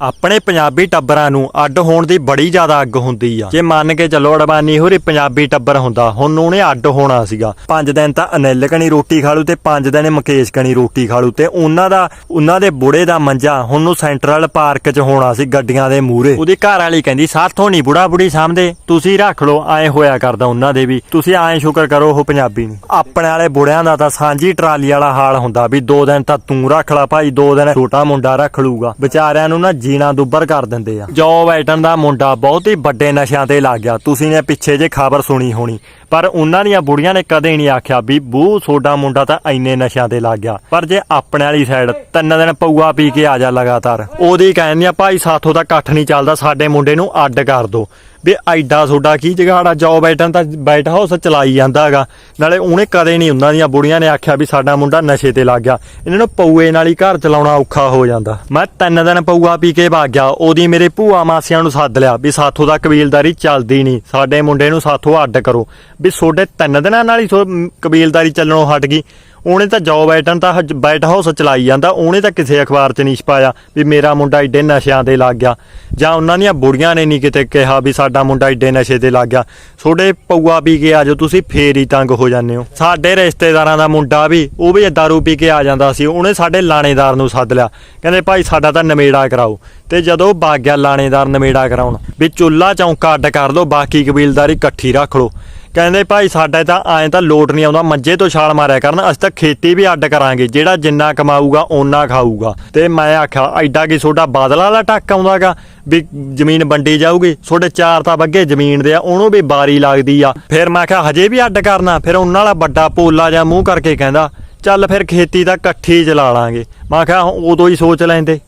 ਆਪਣੇ ਪੰਜਾਬੀ ਟੱਬਰਾਂ ਨੂੰ ਅੱਡ ਹੋਣ ਦੀ ਬੜੀ ਜ਼ਿਆਦਾ ਅੱਗ ਹੁੰਦੀ ਆ। ਜੇ ਮੰਨ ਕੇ ਚੱਲੋ ਅਡਵਾਨੀ ਹੋਰੀ ਪੰਜਾਬੀ ਟੱਬਰ ਹੁੰਦਾ, ਹੁਣ ਉਹਨੇ ਅੱਡ ਹੋਣਾ ਸੀਗਾ। ਪੰਜ ਦਿਨ ਤਾਂ ਅਨਿਲ ਕਣੀ ਰੋਟੀ ਖਾ ਲੂ ਤੇ ਪੰਜ ਦਿਨ ਮੁਕੇਸ਼ ਕਣੀ ਰੋਟੀ ਖਾ ਲੂ ਤੇ ਉਹਨਾਂ ਦਾ, ਉਹਨਾਂ ਦੇ ਬੁੜੇ ਦਾ ਮੰਜਾ ਹੁਣ ਨੂੰ ਸੈਂਟਰਲ ਪਾਰਕ 'ਚ ਹੋਣਾ ਸੀ ਗੱਡੀਆਂ ਦੇ ਮੂਹਰੇ। ਉਹਦੀ ਘਰ ਵਾਲੀ ਕਹਿੰਦੀ, ਸਾਥੋਂ ਨਹੀਂ ਬੁੜਾ ਬੁੜੀ ਸਾਹਮਣੇ ਤੁਸੀਂ ਰੱਖ ਲਓ, ਐ ਹੋਇਆ ਕਰਦਾ ਉਹਨਾਂ ਦੇ ਵੀ। ਤੁਸੀਂ ਐ ਸ਼ੁਕਰ ਕਰੋ ਉਹ ਪੰਜਾਬੀ ਨੂੰ। ਆਪਣੇ ਵਾਲੇ ਬੁੜਿਆਂ ਦਾ ਤਾਂ ਸਾਂਝੀ ਟਰਾਲੀ ਵਾਲਾ ਹਾਲ ਹੁੰਦਾ ਵੀ ਦੋ ਦਿਨ ਤਾਂ ਤੂੰ ਰੱਖ ਲੈ ਭਾਈ, ਦੋ ਦਿਨ ਛੋਟਾ ਮੁੰਡਾ ਰੱਖ ਲੂਗਾ ਵਿਚਾਰਿਆਂ ਨੂੰ ਨਾ ਜੀਣਾ ਦੁੱਬਰ ਕਰ ਦਿੰਦੇ ਆ। ਜੋ ਬੈਟਨ ਦਾ ਮੁੰਡਾ ਬਹੁਤ ਹੀ ਵੱਡੇ ਨਸ਼ਿਆਂ ਤੇ ਲੱਗ ਗਿਆ। ਤੁਸੀਂ ਨੇ ਪਿੱਛੇ ਜੇ ਖਬਰ ਸੁਣੀ ਹੋਣੀ ਪਰ ਉਹਨਾਂ ਦੀਆਂ ਬੁੜੀਆਂ ਨੇ ਕਦੇ ਨਹੀਂ ਆਖਿਆ ਵੀ ਬੂ ਛੋਟਾ ਮੁੰਡਾ ਤਾਂ ਇੰਨੇ ਨਸ਼ਿਆਂ ਤੇ ਲੱਗ ਗਿਆ। ਪਰ ਜੇ ਆਪਣੇ ਵਾਲੀ ਸਾਈਡ ਤਿੰਨ ਦਿਨ ਪਊਆ ਪੀ ਕੇ ਆ ਜਾ ਲਗਾਤਾਰ। ਉਹਦੀ ਕਹਿੰਦੀਆਂ ਭਾਈ ਸਾਥੋਂ ਤਾਂ ਇਕੱਠ ਨਹੀਂ ਚੱਲਦਾ, ਸਾਡੇ ਮੁੰਡੇ ਨੂੰ ਅੱਡ ਕਰ ਦੋ। ਵੀ ਐਡਾ ਤੁਹਾਡਾ ਕੀ ਜਗਾੜਾ ਜੋ ਬੈਠਣ ਤਾਂ ਬੈਠ ਹਾਊਸ ਚਲਾਈ ਜਾਂਦਾ ਹੈਗਾ। ਨਾਲੇ ਉਹਨੇ ਕਦੇ ਨਹੀਂ ਉਹਨਾਂ ਦੀਆਂ ਬੁੜੀਆਂ ਨੇ ਆਖਿਆ ਵੀ ਸਾਡਾ ਮੁੰਡਾ ਨਸ਼ੇ ਤੇ ਲੱਗ ਗਿਆ। ਇਹਨਾਂ ਨੂੰ ਪਊਏ ਨਾਲ ਹੀ ਘਰ ਚਲਾਉਣਾ ਔਖਾ ਹੋ ਜਾਂਦਾ। ਮੈਂ ਤਿੰਨ ਦਿਨ ਪਊਆ ਪੀ ਕੇ ਭੱਗ ਗਿਆ। ਉਹਦੀ ਮੇਰੇ ਭੂਆ ਮਾਸੀਆਂ ਨੂੰ ਸੱਦ ਲਿਆ ਵੀ ਸਾਥੋਂ ਦਾ ਕਬੀਲਦਾਰੀ ਚੱਲਦੀ ਨਹੀਂ। ਸਾਡੇ ਮੁੰਡੇ ਨੂੰ ਸਾਥੋਂ ਅੱਡ ਕਰੋ। ਵੀ ਤੁਹਾਡੇ ਤਿੰਨ ਦਿਨਾਂ ਨਾਲ ਹੀ ਕਬੀਲਦਾਰੀ ਚੱਲਣੋਂ ਹਟ ਗਈ। ਉਹਨੇ ਤਾਂ ਜੋ ਬੈਟਨ ਤਾਂ ਹਜ- ਬੈਟ ਹਾਊਸ ਚਲਾਈ ਜਾਂਦਾ। ਉਹਨੇ ਤਾਂ ਕਿਸੇ ਅਖਬਾਰ 'ਚ ਨਹੀਂ ਛਪਾਇਆ ਵੀ ਮੇਰਾ ਮੁੰਡਾ ਏਡੇ ਨਸ਼ਿਆਂ ਤੇ ਲੱਗ ਗਿਆ। ਜਾਂ ਉਹਨਾਂ ਦੀਆਂ ਬੁੜੀਆਂ ਨੇ ਨਹੀਂ ਕਿਤੇ ਕਿਹਾ ਵੀ ਸਾਡਾ ਮੁੰਡਾ ਏਡੇ ਨਸ਼ੇ ਤੇ ਲੱਗ ਗਿਆ। ਤੁਹਾਡੇ ਪਊਆ ਪੀ ਕੇ ਆਜੋ ਤੁਸੀਂ ਫੇਰ ਹੀ ਤੰਗ ਹੋ ਜਾਂਦੇ ਹੋ। ਸਾਡੇ ਰਿਸ਼ਤੇਦਾਰਾਂ ਦਾ ਮੁੰਡਾ ਵੀ, ਉਹ ਵੀ ਦਾਰੂ ਪੀ ਕੇ ਆ ਜਾਂਦਾ ਸੀ। ਉਹਨੇ ਸਾਡੇ ਲਾਣੇਦਾਰ ਨੂੰ ਸੱਦ ਲਿਆ। ਕਹਿੰਦੇ, ਭਾਈ, ਸਾਡਾ ਤਾਂ ਨਵੇੜਾ ਕਰਾਓ। ਤੇ ਜਦੋਂ ਵਗ ਗਿਆ ਲਾਣੇਦਾਰ ਨਵੇੜਾ ਕਰਾਉਣ, ਵੀ ਚੁੱਲਾ ਚੌਂਕਾ ਅੱਡ ਕਰ ਲਓ, ਬਾਕੀ ਕਬੀਲਦਾਰੀ ਇਕੱਠੀ ਰੱਖ ਲਓ। ਕਹਿੰਦੇ ਭਾਈ ਸਾਡਾ ਤਾਂ ਐਂ ਤਾਂ ਲੋਟ ਨਹੀਂ ਆਉਂਦਾ, ਮੰਜੇ ਤੋਂ ਛਾਲ ਮਾਰਿਆ ਕਰਨ, ਅਸੀਂ ਤਾਂ ਖੇਤੀ ਵੀ ਅੱਡ ਕਰਾਂਗੇ, ਜਿਹੜਾ ਜਿੰਨਾ ਕਮਾਊਗਾ, ਓਨਾ ਖਾਊਗਾ। ਤੇ ਮੈਂ ਆਖਿਆ, ਐਡਾ ਕੀ ਤੁਹਾਡਾ ਬਾਦਲਾ ਵਾਲਾ ਟੱਕ ਆਉਂਦਾਗਾ, ਵੀ ਜ਼ਮੀਨ ਵੰਡੀ ਜਾਊਗੀ, ਤੁਹਾਡੇ ਚਾਰ ਤਾਂ ਬੱਗੇ ਜ਼ਮੀਨ ਦੇ ਆ, ਉਹਨੂੰ ਵੀ ਬਾਰੀ ਲੱਗਦੀ ਆ। ਫਿਰ ਮੈਂ ਆਖਿਆ, ਹਜੇ ਵੀ ਅੱਡ ਕਰਨਾ, ਫਿਰ ਉਹਨਾਂ ਵਾਲਾ ਵੱਡਾ ਪੋਲਾ ਜਾਂ ਮੂੰਹ ਕਰਕੇ ਕਹਿੰਦਾ, ਚੱਲ ਫਿਰ ਖੇਤੀ ਤਾਂ ਇਕੱਠੀ ਚਲਾ ਲਾਂਗੇ। ਮੈਂ ਆਖਿਆ, ਉਦੋਂ ਹੀ ਸੋਚ ਲੈਂਦੇ।